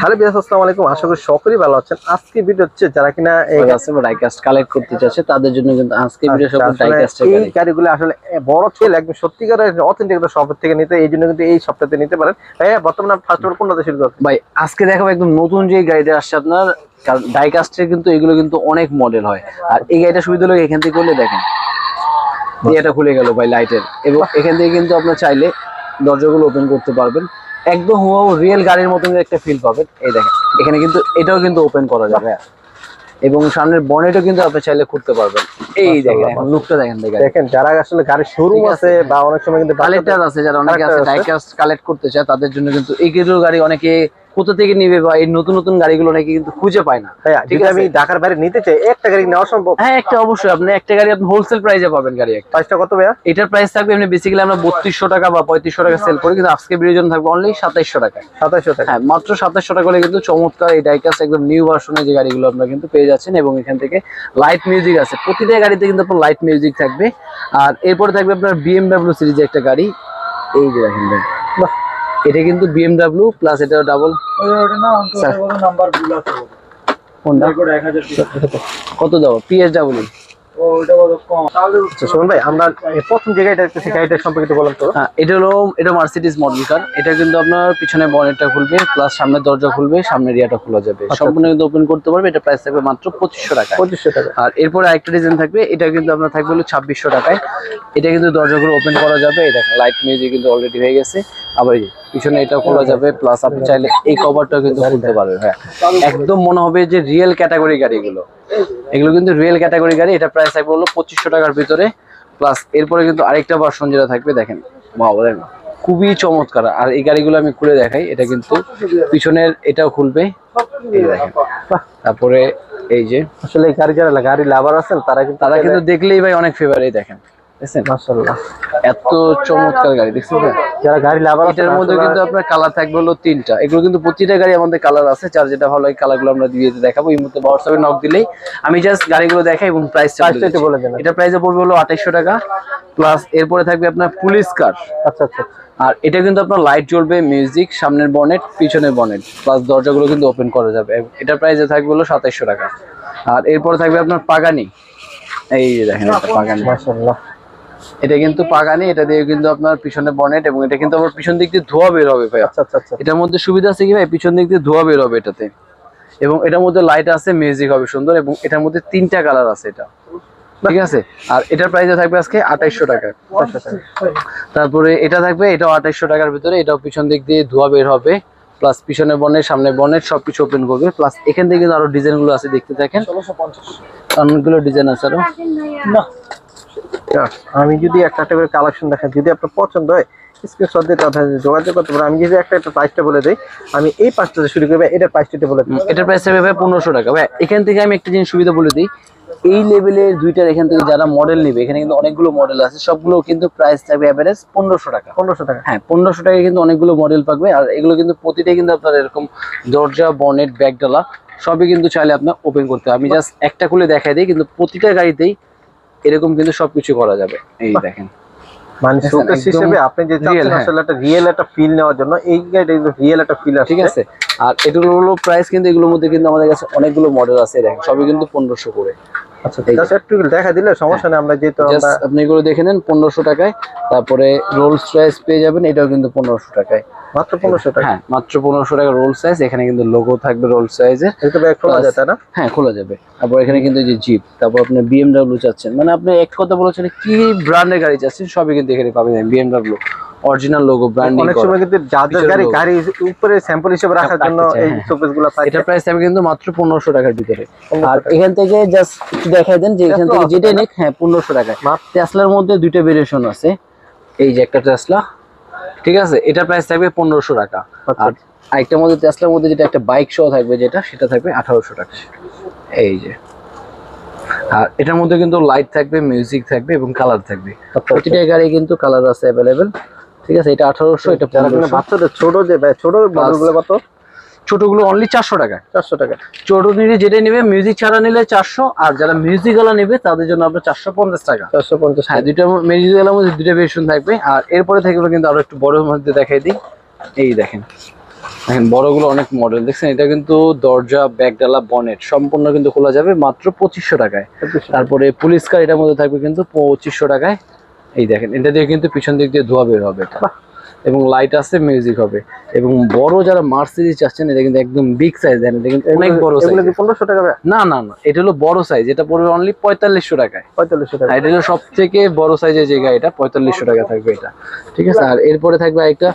Hello বিয়াস আসসালামু আলাইকুম। আশা করি সকলেই ভালো আছেন। আজকে ভিডিও হচ্ছে যারা কিনা এই ডাইকাস্ট কালেক্ট করতে চাচ্ছে তাদের জন্য কিন্তু আজকে ভিডিও সব আসলে ডাইকাস্টের এই গাড়িগুলো আসলে বড় ছেল একদম সত্যিকারের অথেন্টিক একটা শপের থেকে নিতে এই জন্য কিন্তু এই নিতে পারেন। হ্যাঁ বর্তমানে ফার্স্ট অফ কোনটা শুরু করতে ভাই আজকে দেখাবো একদম নতুন যে গাড়িটা আসছে আপনার ডাইকাস্টের কিন্তু এগুলো কিন্তু অনেক মডেল হয়। আর এই গাড়িটা সুবিধা হলো এখান থেকে করলে দেখেন। এটা খুলে গেল ভাই লাইটের এবং এখান থেকে কিন্তু আপনার চাইলে দরজাগুলো ওপেন করতে পারবেন। একদম হুয়াও রিয়েল গাড়ির মতন একটা ফিল পাবে এই দেখেন এখানে কিন্তু এটাও কিন্তু ওপেন করা যাবে। এবং সামনের বনেটও কিন্তু আপনি চাইলে খুঁজতে পারবেন। এই দেখেন এখন লুকটা দেখেন দেখেন দেখেন যারা আসলে গাড়ির শোরুম আছে। বা অনেক সময় কিন্তু কালেক্টর আছে যারা অনেকে আছে। ডাইকাস্ট কালেক্ট করতে চায় তাদের জন্য কিন্তু এই গাড়ি অনেকে কোথা থেকে নিবে বা এই নতুন নতুন গাড়িগুলো নাকি কিন্তু খুঁজে পায় না। ঠিক আছে। আমি ঢাকার বাইরে নিতে চাই একটা গাড়ি নেওয়া সম্ভব? হ্যাঁ একটা অবশ্যই। আপনি একটা গাড়ি আপনি হোলসেল প্রাইসে পাবেন গাড়ি একটা। প্রাইসটা কত ভাইয়া? এটার প্রাইস থাকবে এমনি বেসিক্যালি আমরা বত্রিশশো টাকা বা পঁয়ত্রিশশো টাকা সেল করি কিন্তু আজকে ভিডিওর জন্য থাকবে অনলি সাতাইশশো টাকায় সাতাশশো টাকা। হ্যাঁ মাত্র সাতাশশো টাকা করে কিন্তু চমৎকার এই ডাইকাস একদম নিউ ভার্সনের যে গাড়িগুলো আপনারা কিন্তু পেয়ে যাচ্ছেন এবং এখান থেকে লাইট মিউজিক আছে। প্রতিটা গাড়িতে কিন্তু আপনার লাইট মিউজিক থাকবে। আর এরপরে থাকবে আপনার বিএমডাব্লিউ সিরিজের একটা গাড়ি। এই যে দেখেন বাহ। এটা কিন্তু বিএমডাব্লিউ প্লাস এটা ডাবল। কোনটা? কত দাও? পিএসডাব্লিউ সুমন ভাই আমরা প্রথম যে গাড়িটা দেখতেছি গাড়িটার সম্পর্কে একটু বলেন তো। হ্যাঁ এটা হলো এটা মার্সিডিজ মডেল কার এটা কিন্তু আপনার পিছনে বনেটটা খুলবে প্লাস সামনের দরজা খুলবে সামনের খোলা যাবে। আচ্ছা। সম্পূর্ণ কিন্তু ওপেন করতে পারবে এটা প্রাইস থাকবে মাত্র পঁচিশশো টাকা পঁচিশশো টাকা। আর এরপরে আরেকটা ডিজাইন থাকবে এটা কিন্তু আপনার থাকবে হলো ছাব্বিশশো টাকায়। এটা কিন্তু দরজাগুলো ওপেন করা যাবে এই দেখেন লাইট মিউজিক কিন্তু অলরেডি হয়ে গেছে। আবার পিছনে এটা খোলা যাবে প্লাস আপনি চাইলে এই কভারটাও কিন্তু খুলতে পারবেন হ্যাঁ। একদম মনে হবে যে রিয়েল ক্যাটাগরি গাড়িগুলো। এগুলো কিন্তু রিয়েল ক্যাটাগরি গাড়ি এটা প্রাইস থাকবে হলো পঁচিশশো টাকার ভিতরে। প্লাস এরপরে কিন্তু আরেকটা ভার্সন যেটা থাকবে দেখেন বাবা দেখেন খুবই চমৎকার। আর এই গাড়িগুলো আমি খুলে দেখাই এটা কিন্তু পিছনের এটাও খুলবে। তারপরে এই যে আসলে এই গাড়ি যারা গাড়ি লাভার আছেন তারা কিন্তু তারা কিন্তু দেখলেই ভাই অনেক ফেভারিট দেখেন। দেখছেন? মাশাআল্লাহ। এত চমৎকার গাড়ি দেখছেন? যারা গাড়ি লাভার এটার মধ্যে কিন্তু আপনার কালার থাকবে হলো তিনটা। এগুলো কিন্তু প্রতিটা গাড়ি আমাদের কালার আছে যার যেটা ভালো এই কালারগুলো আমরা দিয়ে দেখাবো। এই মুহূর্তে হোয়াটসঅ্যাপে নক দিলেই আমি জাস্ট গাড়িগুলো দেখাই এবং প্রাইস প্রাইসটা একটু বলে দেন এটা প্রাইসে পড়বে হলো আঠাইশশো টাকা প্লাস এরপরে থাকবে আপনার পুলিশ কার আচ্ছা আচ্ছা আর এটা কিন্তু আপনার লাইট জ্বলবে মিউজিক সামনের বনেট পিছনের বনেট প্লাস দরজাগুলো কিন্তু ওপেন করা যাবে। এটার প্রাইসে থাকবে হলো টাকা। আর এরপরে থাকবে আপনার পাগানি। এই দেখেন পাগানি। মাশাআল্লাহ। এটা কিন্তু পাগানি এটা দিয়ে কিন্তু আপনার পিছনে বনেট এবং এটা কিন্তু আবার পিছন দিক দিয়ে ধোয়া বের হবে ভাই আচ্ছা আচ্ছা আচ্ছা। এটার মধ্যে সুবিধা আছে কি ভাই? পিছন দিক দিয়ে ধোয়া বের হবে এটাতে। এবং এটার মধ্যে লাইট আছে মিউজিক হবে সুন্দর এবং এটার মধ্যে তিনটা কালার আছে এটা। ঠিক আছে? আর এটার প্রাইসে থাকবে আজকে আঠাইশশো টাকা। তারপরে এটা থাকবে এটাও আঠাইশশো টাকার ভিতরে এটাও পিছন দিক দিয়ে ধোয়া বের হবে। প্লাস পিছনে বনের সামনে বনের সবকিছু ওপেন করবে। প্লাস এখান থেকে কিন্তু আরও ডিজাইনগুলো আছে দেখতে থাকেন। অনেকগুলো ডিজাইন আছে আরও। আমি যদি একটা একটা করে কালেকশন দেখাই যদি আপনার পছন্দ হয় স্ক্রিনশট দিয়ে তাহলে যোগাযোগ করতে পারেন। আমি যদি একটা একটা প্রাইসটা বলে দিই আমি এই পাঁচটা শুরু করব এটার প্রাইসটা বলে দিই এটার প্রাইস ভাই পনেরোশো টাকা। ভাই এখান থেকে আমি একটা জিনিস সুবিধা বলে দিই এই লেভেলের দুইটার এখান থেকে যারা মডেল নেবে এখানে কিন্তু অনেকগুলো মডেল আছে সবগুলো কিন্তু প্রাইস থাকবে অ্যাভারেজ পনেরোশো টাকা। পনেরোশো টাকা। হ্যাঁ পনেরোশো টাকায় কিন্তু অনেকগুলো মডেল পাবে আর এগুলো কিন্তু প্রতিটাই কিন্তু আপনার এরকম দরজা বনেট ব্যাগডালা সবই কিন্তু চাইলে আপনার ওপেন করতে হবে। আমি জাস্ট একটা খুলে দেখাই দিই কিন্তু প্রতিটা গাড়িতেই এরকম কিন্তু সবকিছু করা যাবে। এই দেখেন। মানে শোকেস হিসেবে আপনি যে চাচ্ছেন হ্যাঁ। আসলে একটা রিয়েল একটা ফিল নেওয়ার জন্য এই গাড়িটা কিন্তু রিয়েল একটা ফিল ঠিক আছে। আর এগুলো হলো প্রাইস কিন্তু এগুলোর মধ্যে কিন্তু আমাদের কাছে অনেকগুলো মডেল আছে দেখেন। সবই কিন্তু পনেরোশো করে। আচ্ছা জাস্ট একটু দেখা দিলে সমস্যা নেই আমরা যেহেতু আমরা আপনি এগুলো দেখে নেন পনেরোশো টাকায়। তারপরে রোল সাইজ পেয়ে যাবেন এটাও কিন্তু টাকায়। মাত্র টাকা? হ্যাঁ মাত্র পনেরোশো টাকা রোল সাইজ এখানে কিন্তু লোগো থাকবে রোল সাইজের এটা ব্যাগ খোলা না? হ্যাঁ খোলা যাবে। তারপর এখানে কিন্তু এই যে জিপ তারপর আপনি চাচ্ছেন। মানে আপনি এক কথা বলেছেন কি ব্র্যান্ডের গাড়ি চাচ্ছেন সবই কিন্তু এখানে পাবেন। বিএমডাব্লিউ অরিজিনাল লোগো ব্র্যান্ডিং অনেক সময় কিন্তু যাদের গাড়ি গাড়ি উপরে স্যাম্পল হিসেবে রাখার জন্য এই হ্যাঁ। থাকে। এটা প্রাইস থাকবে কিন্তু মাত্র পনেরোশো টাকার ভিতরে। আর এখান থেকে জাস্ট দেখাই দেন যে এখান থেকে যেটা? নিক হ্যাঁ পনেরোশো টাকায় মাত্র। টেসলার মধ্যে দুইটা ভেরিয়েশন আছে। এই যে একটা টেসলা ঠিক আছে? এটা প্রাইস থাকবে পনেরোশো টাকা। আচ্ছা। আর আরেকটার মধ্যে টেসলার মধ্যে যেটা একটা বাইক সহ থাকবে যেটা সেটা থাকবে আঠারোশো টাকা। এই যে। আর এটার মধ্যে কিন্তু লাইট থাকবে মিউজিক থাকবে এবং কালার থাকবে। আচ্ছা, প্রতিটা গাড়ি কিন্তু কালার আছে অ্যাভেলেবেল ঠিক আছে এটা আঠারোশো এটা বাচ্চাদের ছোট যে ছোট মডেলগুলো কত? ছোটগুলো অনলি চারশো টাকা। চারশো টাকা। ছোট নিলে যেটা নেবে মিউজিক ছাড়া নিলে চারশো আর যারা মিউজিক ওয়ালা নেবে তাদের জন্য আপনার চারশো পঞ্চাশ টাকা। চারশো পঞ্চাশ হ্যাঁ দুইটা মিউজিক মধ্যে দুইটা ভেরিয়েশন থাকবে আর এরপরে থেকে কিন্তু আরও একটু বড় মধ্যে দেখাই দিই। এই দেখেন দেখেন বড়গুলো অনেক মডেল দেখছেন এটা কিন্তু দরজা ব্যাগডালা বনেট সম্পূর্ণ কিন্তু খোলা যাবে মাত্র পঁচিশশো টাকায়। তারপরে পুলিশ কার এটার মধ্যে থাকবে কিন্তু পঁচিশশো টাকায়। এই দেখেন এটা দিয়ে কিন্তু পিছন দিক দিয়ে ধোয়া বের হবে এটা। এবং লাইট আছে মিউজিক হবে। এবং বড় যারা মার্সিডিজ চাচ্ছেন এটা কিন্তু একদম বিগ সাইজ দেন এটা কিন্তু অনেক বড় এগুলো সাইজ কি পনেরোশো টাকা না না না এটা হলো বড় সাইজ এটা পড়বে অনলি পঁয়তাল্লিশশো টাকায়। পঁয়তাল্লিশশো টাকা। এটা হলো সব থেকে বড় সাইজের জায়গা এটা পঁয়তাল্লিশশো টাকা থাকবে এটা। ঠিক আছে? আর এরপরে থাকবে একটা